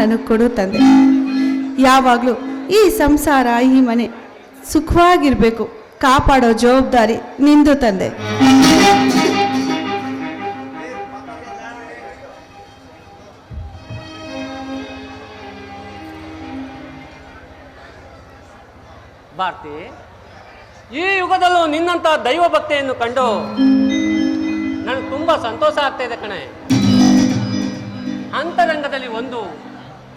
ನನಗೆ ಕೊಡು ತಂದೆ. ಯಾವಾಗಲೂ ಈ ಸಂಸಾರ, ಈ ಮನೆ ಸುಖವಾಗಿರಬೇಕು. ಕಾಪಾಡೋ ಜವಾಬ್ದಾರಿ ನಿಂದು ತಂದೆ. ಭಾರತಿ, ಈ ಯುಗದಲ್ಲೂ ನಿನ್ನಂತ ದೈವ ಭಕ್ತಿಯನ್ನು ಕಂಡು ನನಗೆ ತುಂಬಾ ಸಂತೋಷ ಆಗ್ತಾ ಇದೆ ಕಣೆ. ಅಂತರಂಗದಲ್ಲಿ ಒಂದು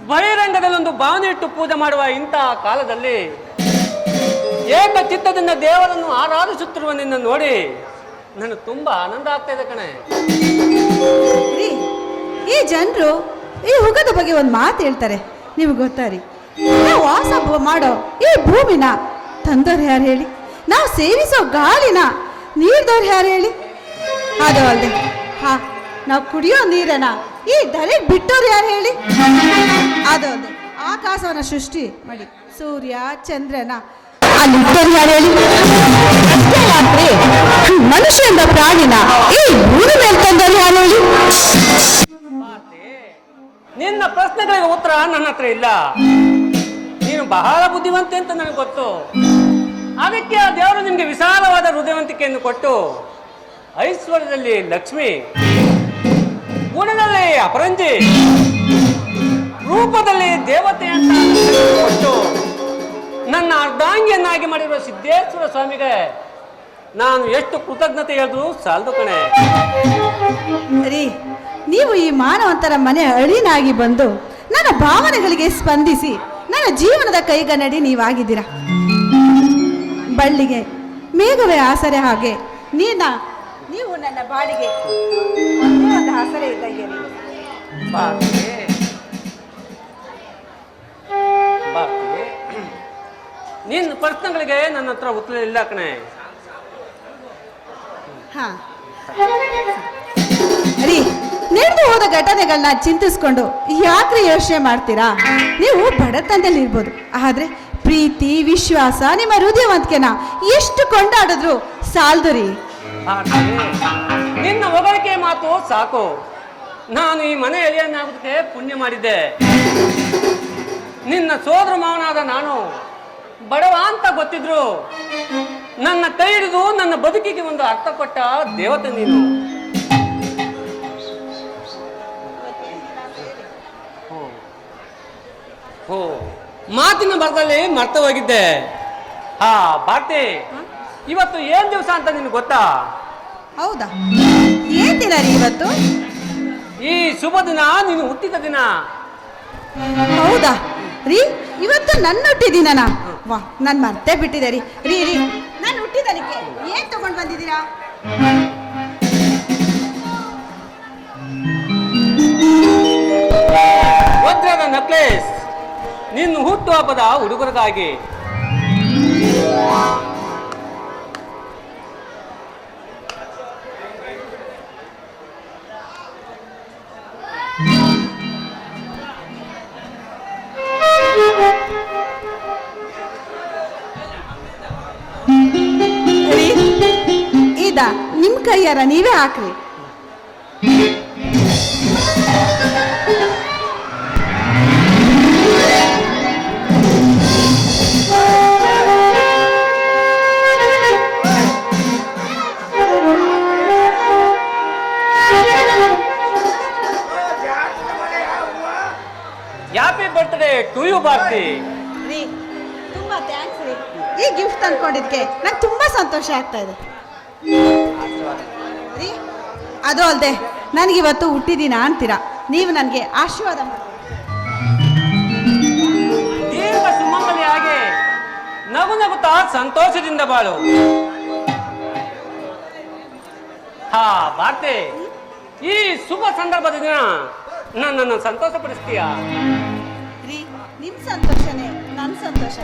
ಬಹಿರಂಗದಲ್ಲಿ ಒಂದು ಭಾವನೆ ಇಟ್ಟು ಪೂಜೆ ಮಾಡುವ ಇಂತಹ ಕಾಲದಲ್ಲಿ ಏಕ ಚಿತ್ತದಿಂದ ದೇವರನ್ನು ಆರಾಧಿಸುತ್ತಿರುವ ನಿನ್ನ ನೋಡಿ ನನಗೆ ತುಂಬಾ ಆನಂದ ಆಗ್ತಾ ಇದೆ ಕಣೆ. ಈ ಜನರು ಈ ಹುಗದ ಬಗ್ಗೆ ಒಂದು ಮಾತು ಹೇಳ್ತಾರೆ, ನಿಮ್ಗೆ ಗೊತ್ತಾ ರೀ? ನಾವು ವಾಸ ಮಾಡೋ ಈ ಭೂಮಿನ ತಂದವ್ರು ಯಾರು ಹೇಳಿ? ನಾವು ಸೇವಿಸೋ ಗಾಳಿನ ನೀರ್ದವ್ರು ಯಾರು ಹೇಳಿ? ಅದು ಅಲ್ಲದೆ ಹಾ, ನಾವು ಕುಡಿಯೋ ನೀರನ್ನ ಈ ಧರೆಗೆ ಬಿಟ್ಟೋರು ಯಾರು ಹೇಳಿ? ಆಕಾಶವನ್ನ ಸೃಷ್ಟಿ ಮಾಡಿ. ಸೂರ್ಯ ಚಂದ್ರನ. ಮನುಷ್ಯಂದ ಪ್ರಾಣಿನ ಈ ಮೂರು ಮೇಲೆ ಯಾರು ಹೇಳಿ? ನಿನ್ನ ಪ್ರಶ್ನೆಗಳಿಗೆ ಉತ್ತರ ನನ್ನ ಹತ್ರ ಇಲ್ಲ. ನೀನು ಬಹಳ ಬುದ್ಧಿವಂತೆ ಅಂತ ನನಗೆ ಗೊತ್ತು. ಅದಕ್ಕೆ ಆ ದೇವರು ನಿಮಗೆ ವಿಶಾಲವಾದ ಹೃದಯವಂತಿಕೆಯನ್ನು ಕೊಟ್ಟು ಐಶ್ವರ್ಯದಲ್ಲಿ ಲಕ್ಷ್ಮಿ ಗುಣದಲ್ಲಿ ಅಪರಂಜಿ ರೂಪದಲ್ಲಿ ದೇವತೆ ಅಂತ ಕೊಟ್ಟು ನನ್ನ ಅರ್ಧಾಂಗಿಯನ್ನಾಗಿ ಮಾಡಿರುವ ಸಿದ್ದೇಶ್ವರ ಸ್ವಾಮಿಗೆ ನಾನು ಎಷ್ಟು ಕೃತಜ್ಞತೆ ಹೇಳಿದ್ರು ಸಾಲದು ಕಣೆ. ಸರಿ ನೀವು ಈ ಮಾನವಂತರ ಮನೆ ಅಳಿನಾಗಿ ಬಂದು ನನ್ನ ಭಾವನೆಗಳಿಗೆ ಸ್ಪಂದಿಸಿ ನನ್ನ ಜೀವನದ ಕೈಗನ್ನಡಿ ನೀವಾಗಿದ್ದೀರಾ? ಬಳ್ಳಿಗೆ ಮೇಘವೇ ಆಸರೆ ಹಾಗೆ ನೀನ ನೀವು ನನ್ನ ಬಾಳಿಗೆ ಒಂದು ಆಸರೆ ಇದ್ದಂಗೆ ನಿನ್ನ ಪ್ರಶ್ನೆಗಳಿಗೆ ನನ್ನ ಹತ್ರ ಉತ್ತರ ಇಲ್ಲ ಕಣೆ. ಹಾ. ರೀ ನಡೆದು ಹೋದ ಘಟನೆಗಳನ್ನ ಚಿಂತಿಸ್ಕೊಂಡು ಯಾಕ್ರೆ ಯೋಚನೆ ಮಾಡ್ತೀರಾ? ನೀವು ಬಡತನದಲ್ಲಿ ಇರ್ಬೋದು. ಆದ್ರೆ ಪ್ರೀತಿ ವಿಶ್ವಾಸ ನಿಮ್ಮ ಹೃದಯವಂತಿಕೆನ ಎಷ್ಟು ಕೊಂಡಾಡಿದ್ರು ಸಾಲದು ರೀ. ನಿನ್ನ ಹೊಗಳಿಕೆ ಮಾತು ಸಾಕು. ನಾನು ಈ ಮನೆ ಎಳೆಯನ್ನಾಗೋದಕ್ಕೆ ಪುಣ್ಯ ಮಾಡಿದ್ದೆ. ನಿನ್ನ ಸೋದರ ಮಾವನಾದ ನಾನು ಬಡವ ಅಂತ ಗೊತ್ತಿದ್ರು. ನನ್ನ ಕೈ ಹಿಡಿದು ನನ್ನ ಬದುಕಿಗೆ ಒಂದು ಅರ್ಥ ಕೊಟ್ಟ ದೇವತೆ ನೀನು. ಓ ಮಾತಿನ ಬರದಲ್ಲಿ ಮರ್ತ ಹೋಗಿದ್ದೆ ಹಾ ಭಾರತಿ ಇವತ್ತು ಏನ್ ದಿವಸ ಅಂತ ನಿನ್ಗೆ ಗೊತ್ತಾ? ಹೌದಾ? ಏನ್ ದಿನ ರೀ ಇವತ್ತು? ಈ ಶುಭ ದಿನ ನೀನು ಹುಟ್ಟಿದ ದಿನ. ಹೌದಾ? ರೀ ಇವತ್ತು ನನ್ನ ಹುಟ್ಟಿದಿನ ವಾ, ನಾನು ಮರ್ತೇ ಬಿಟ್ಟಿದೆ ರೀ ರೀ. ರೀ ನಾನು ಹುಟ್ಟಿದನಿಕೆ ಏನು ತಗೊಂಡ್ ಬಂದಿದ್ದೀರಾ? ವಜ್ರದ ಪ್ಲೇಸ್ ನಿನ್ನ ಹುಟ್ಟುಹಬ್ಬದ ಹುಡುಗರಿಗಾಗಿ. ಇದ ನಿಮ್ ಕೈಯಾರ ನೀವೇ ಹಾಕ್ರಿ. Happy birthday to you Bharati? ರೀ ತುಂಬಾ ಥ್ಯಾಂಕ್ಸ್ ರೀ. ಈ ಗಿಫ್ಟ್ ತಂದ್ಕೊಂಡಿದ್ಕೆ ನಂಗೆ ತುಂಬಾ ಸಂತೋಷ ಆಗ್ತಾ ಇದೆ. ಅದು? ಅಲ್ಲದೆ ನನಗಿವತ್ತು ಹುಟ್ಟಿದಿನ ಅಂತೀರಾ? ನೀವು ನನಗೆ ಆಶೀರ್ವಾದ ಮಾಡಿ. ಸುಮ್ಮನೆ ಸುಮಂಗಲಿಯಾಗಿ ನಗು ನಗುತ್ತಾ ಸಂತೋಷದಿಂದ ಬಾಳು. ಹಾ ಬಾರ್ತೆ ಈ ಶುಭ ಸಂದರ್ಭದ ದಿನ ನನ್ನನ್ನು ಸಂತೋಷಪಡಿಸ್ತೀಯಾ? ರೀ ನಿಮ್ಮ ಸಂತೋಷನೇ ನನ್ನ ಸಂತೋಷ